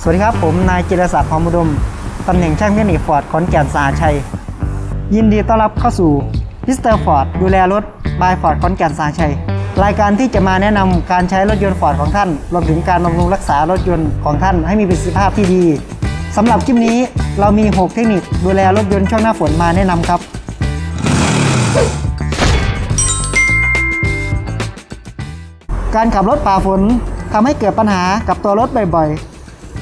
สวัสดีครับ ผมนายจิรศักดิ์หอมอุดม ตำแหน่งช่างเทคนิคฟอร์ดขอนแก่นสาชัย ยินดีต้อนรับเข้าสู่พิสเตอร์ฟอร์ดดูแลรถบายฟอร์ดขอนแก่นสาชัย รายการที่จะมาแนะนำการใช้รถยนต์ฟอร์ดของท่านรวมถึงการบำรุงรักษารถยนต์ของท่านให้มีประสิทธิภาพที่ดีสำหรับคลิปนี้เรามี 6 เทคนิคดูแลรถยนต์ช่วงหน้าฝนมาแนะนำครับการขับรถป่าฝนทำให้เกิดปัญหากับตัวรถบ่อย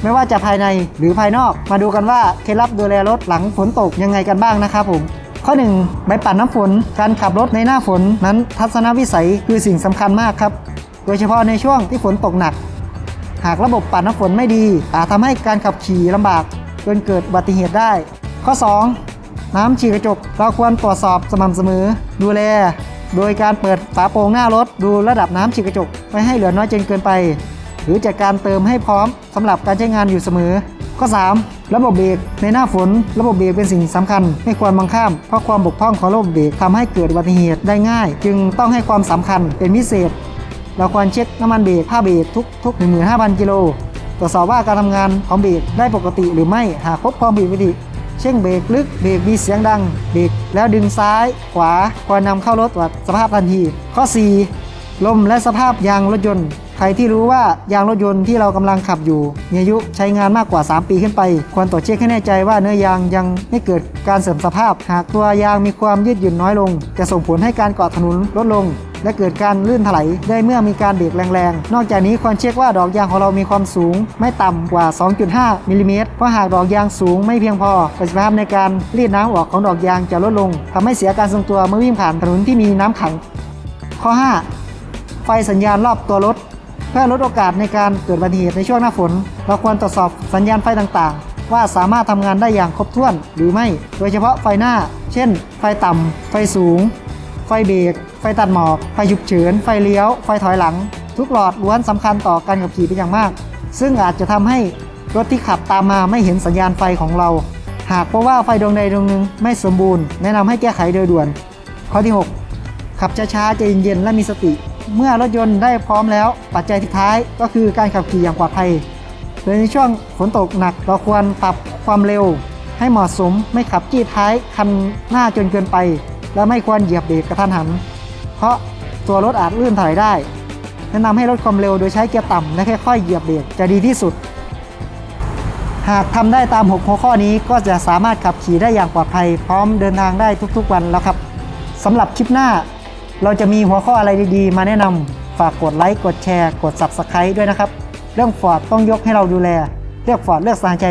ไม่ว่าจะภายในหรือภายนอก มาดูกันว่าเคล็ดลับดูแลรถหลังฝนตกยังไงกันบ้างนะครับผมข้อ1ใบปัดน้ำฝน การขับรถในหน้าฝนนั้นทัศนวิสัยคือสิ่งสำคัญมากครับ โดยเฉพาะในช่วงที่ฝนตกหนัก หากระบบปัดน้ำฝนไม่ดี อาจทำให้การขับขี่ลำบากจนเกิดอุบัติเหตุได้ ข้อ 2 น้ำฉีดกระจกเราควรตรวจสอบสม่ำเสมอ ดูแล โดยการเปิดฝาโปรงหน้ารถ ดูระดับน้ำฉีดกระจกไม่ให้เหลือน้อยจนเกินไป หรือจัดการเติมให้พร้อมสำหรับการใช้งานอยู่เสมอ ข้อ 3 ระบบเบรกในหน้าฝน ระบบเบรกเป็นสิ่งสำคัญไม่ควรมองข้าม เพราะความบกพร่องของระบบเบรกทำให้เกิดอุบัติเหตุได้ง่าย จึงต้องให้ความสำคัญเป็นพิเศษ เราควรเช็คน้ำมันเบรกผ้าเบรกทุกทุก15,000 กิโลตรวจสอบว่าการทำงานของเบรกได้ปกติหรือไม่หากพบความผิดปกติเช่นเบรกลึกเบรกมีเสียงดังเบรกแล้วดึงซ้ายขวาควรนำเข้ารถตรวจสภาพทันที ข้อ 4 ลมและสภาพยางรถยนต์ ใครที่รู้ว่ายางรถยนต์ที่เรากำลังขับอยู่ มีอายุใช้งานมากกว่า 3 ปีขึ้นไป ควรตรวจเช็คให้แน่ใจว่าเนื้อยางยังไม่เกิดการเสื่อมสภาพ หากตัวยางมีความยืดหยุ่นน้อยลง จะส่งผลให้การเกาะถนนลดลง และเกิดการลื่นถลายได้เมื่อมีการเบรกแรงๆ นอกจากนี้ควรเช็คว่าดอกยางของเรามีความสูง ไม่ต่ำกว่า 2.5มิลลิเมตรเพราะหากดอกยางสูงไม่เพียงพอประสิทธิภาพในการรีดน้ำออกของดอกยางจะลดลงทำให้เสียการทรงตัวเมื่อวิ่งผ่านถนนที่มีน้ำขัง ข้อ 5 ไฟสัญญาณรอบตัวรถ พื่อลดโอกาสในการเกิดอุบัติเหตุในช่วงหน้าฝน เราควรตรวจสอบสัญญาณไฟต่างๆ ว่าสามารถทำงานได้อย่างครบถ้วนหรือไม่ โดยเฉพาะไฟหน้า เช่น ไฟต่ำไฟสูง ไฟเบรกไฟตัดหมอก ไฟฉุกเฉิน ไฟเลี้ยว ไฟถอยหลัง ทุกหลอดล้วนสำคัญต่อการขับขี่เป็นอย่างมาก ซึ่งอาจจะทำให้รถที่ขับตามมาไม่เห็นสัญญาณไฟของเรา หากพบว่าไฟดวงใดดวงหนึ่งไม่สมบูรณ์ แนะนำให้แก้ไขโดยด่วน ข้อที่ 6 ขับช้าๆใจเย็นๆและมีสติ เมื่อรถยนต์ได้พร้อมแล้ว ปัจจัยสุดท้ายก็คือการขับขี่อย่างปลอดภัย โดยในช่วงฝนตกหนักเราควรปรับความเร็ว ให้เหมาะสมไม่ขับจี้ท้ายคันหน้าจนเกินไป และไม่ควรเหยียบเบรกกระทันหัน เพราะตัวรถอาจลื่นถลายได้ แนะนำให้ลดความเร็วโดยใช้เกียร์ต่ำและค่อยๆเหยียบเบรกจะดีที่สุด หากทำได้ตาม 6 หัวข้อนี้ก็จะสามารถขับขี่ได้อย่างปลอดภัย พร้อมเดินทางได้ทุกๆวันแล้วครับสำหรับคลิปหน้า เราจะมีหัวข้ออะไรดีๆ มาแนะนำฝากกดไลค์กดแชร์ กด Subscribe ด้วยนะครับ เรื่องฟอร์ดต้องยกให้เราดูแล เลือกฟอร์ดเลือกสางใจ